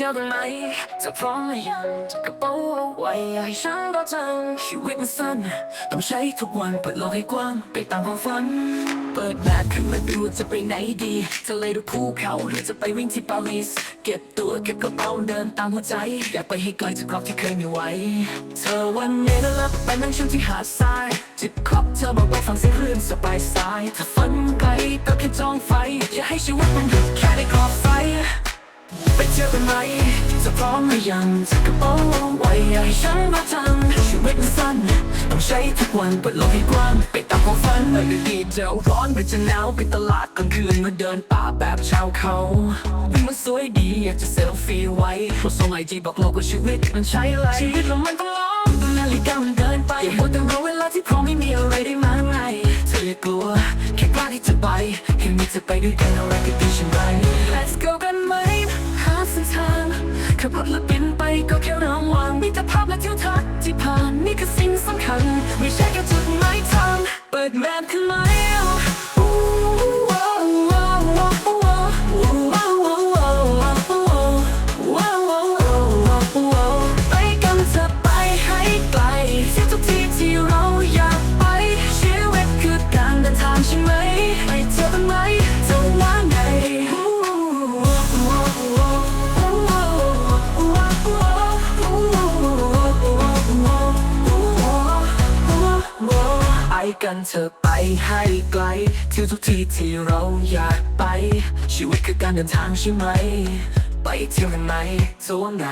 ที่ยวกันไหมจะพร้อมหรือยังจะกระเป๋าเอาไว้ให้ฉันรอจังชีวิตมันสั้นต้องใช้ทุกวันเปิดโลกให้กว้างไปตามความฝัน เปิดแบกขึ้นมาดูจะไปไหนดีทะเลหรือภูเขาหรือจะไปวิ่งที่ปารีสเก็บตัวเก็บกระเป๋าเดินตามหัวใจ อยากไปให้ไกลจากครอบที่เคยมีไว้ เธอวันนี้น่ารักไปนั่งชิลที่หาดทรายจิบคอบเธอบอกว่าฟังเสียงคลื่นสบายสายถ้าฝันไกลก็แค่จ้องไฟ อย่าให้ชีวิตมันหยุดแค่ในขอบไฟ ไปเที่ยวกันไหมจะพร้อมหรือยังจะกระเป๋าเอาไว้อย่าให้ฉันมาทันชีวิตมันสั้นต้องใช้ทุกวันเปิดโลกให้กว้างไปตามความฝันไม่ได้ดีเจลร้อนไปจะหนาวไปตลาดกลางคืนมาเดินป่าแบบชาวเขาวิวมันสวยดีอยากจะเซลฟี่ไว้โพสต์ส่งไอจีบอกโลกว่าชีวิตมันใช่ไรชีวิตเรามันต้องลองดูนาฬิกามันเดินไปอย่ามัวแต่รอเวลาที่พร้อมไม่มีอะไรได้มาไงเธออย่ากลัวแค่กล้าที่จะไปให้มีจะไปด้วยกันอะไรก็ดี ไม่ใช่แค่จุดหมายทางเปิดแมพขึ้นมาอู้ กันเธอไปให้ไกลที่ทุกที่ที่เราอยากไป ชีวิตคือการเดินทางใช่ไหม ไปเที่ยวกันไหมโซนไหน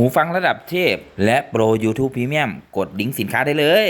หูฟังระดับเทพ และโปร YouTube Premium กดลิงก์สินค้าได้เลย